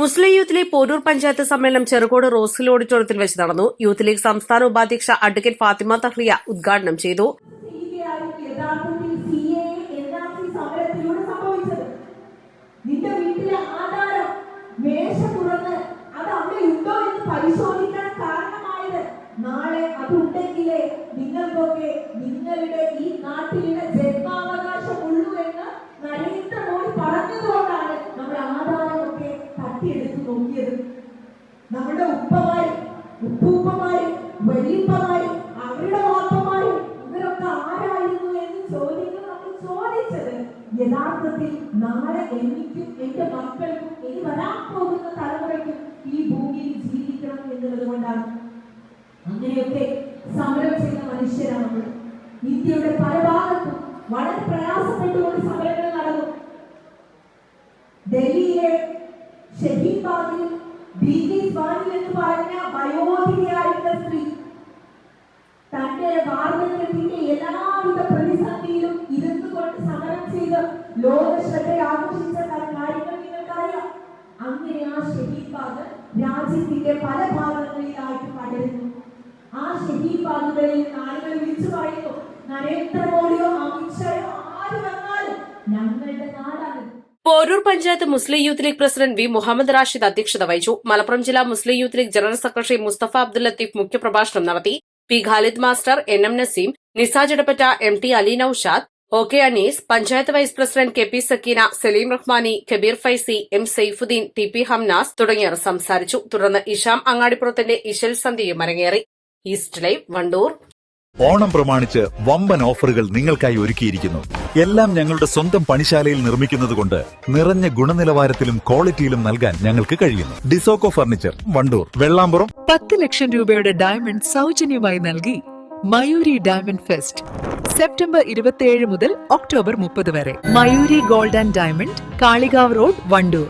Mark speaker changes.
Speaker 1: Muslim youth league Poroor panchayat സമ്മേളനം ചെറുകോട് റോസിൽ ഓഡിറ്റോറിയത്തിൽ വെച്ച് നടന്നു. യൂത്ത് ലീഗ് സംസ്ഥാന ഉപാധ്യക്ഷ അഡ്വക്കേറ്റ് ഫാത്തിമ തഹ്റിയ ഉദ്ഘാടനം ചെയ്തു.
Speaker 2: നിങ്ങൾക്കൊക്കെ നിങ്ങളുടെ ഈ നാട്ടിലെ ജന്മാവകാശം നോക്കിയത് നമ്മുടെ ഉപ്പമാര് ഉപ്പൂപ്പമാര് വലിയപ്പമാര് അവരുടെ വാപ്പമാര് ഇവരൊക്കെ ആരായിരുന്നു എന്ന് ചോദ്യങ്ങൾ നമ്മൾ ചോദിച്ചത് യഥാർത്ഥത്തിൽ നാളെ എനിക്കും എന്റെ മക്കൾക്കും ഇനി വരാൻ പോകുന്ന തലമുറയ്ക്കും ഈ ഭൂമിയിൽ ജീവിക്കണം എന്നുള്ളത് കൊണ്ടാണ്. അങ്ങനെയൊക്കെ സമരം ചെയ്ത മനുഷ്യരാണ് നമ്മൾ. ഇന്ത്യയുടെ പല ഭാഗത്തും വളരെ പ്രയാസപ്പെട്ടുകൊണ്ട് സമരങ്ങൾ നടന്നു. ഡൽഹിയിലെ ബിൽഗീസ് എന്ന് പറഞ്ഞ വയോധികയായിട്ടുള്ള സ്ത്രീ തന്റെ വാർദ്ധക്യത്തിന്റെ എല്ലാവിധ പ്രതിസന്ധിയിലും സമരം ചെയ്ത് ലോക ശ്രദ്ധ ആകർഷിച്ച കാര്യങ്ങൾ നിങ്ങൾക്കറിയാം. അങ്ങനെ ആ രാജ്യത്തിന്റെ പല ഭാഗങ്ങളിലായിട്ട് പടരുന്നു. ആ ഷഹീദ് ബാഗുകളിൽ ആളുകൾ വിളിച്ചു പറയുന്നു നരേന്ദ്രമോദിയോ വന്നാലും ഞങ്ങളുടെ നാടാണ്.
Speaker 1: Poroor panchayat Muslim youth league president V Muhammad Rashid അധ്യക്ഷത വഹിച്ചു. മലപ്പുറം ജില്ലാ Muslim youth league general secretary Mustafa Abdul Latheef മുഖ്യപ്രഭാഷണം നടത്തി. P Khalid master N M Naseem Nisaj Edappatta M T Ali Noushad O K Anees panchayat vice president K P Sakkeena Saleem Rahmani Kabeer Faizy M Saifuddin T P Hamnas തുടങ്ങിയവർ സംസാരിച്ചു. തുടർന്ന് ഇഷാം അങ്ങാടിപ്പുറത്തിന്റെ ഇഷൽ സന്ധ്യയും അരങ്ങേറി. East live Wandoor.
Speaker 3: Onam പ്രമാണിച്ച് വമ്പൻ ഓഫറുകൾ നിങ്ങൾക്കായി ഒരുക്കിയിരിക്കുന്നു. എല്ലാം ഞങ്ങളുടെ സ്വന്തം പണിശാലയിൽ നിർമ്മിക്കുന്നതുകൊണ്ട് നിറഞ്ഞ ഗുണനിലവാരത്തിലും ക്വാളിറ്റിയിലും നൽകാൻ ഞങ്ങൾക്ക് കഴിയുന്നു. ഡിസോക്കോ ഫർണിച്ചർ വണ്ടൂർ വെള്ളാമ്പുറം.
Speaker 4: പത്ത് ലക്ഷം രൂപയുടെ ഡയമണ്ട് സൗജന്യമായി നൽകി മയൂരി ഡയമണ്ട് ഫെസ്റ്റ് സെപ്റ്റംബർ ഇരുപത്തിയേഴ് മുതൽ ഒക്ടോബർ മുപ്പത് വരെ. Mayuri gold and diamond Kalikavu road Wandoor.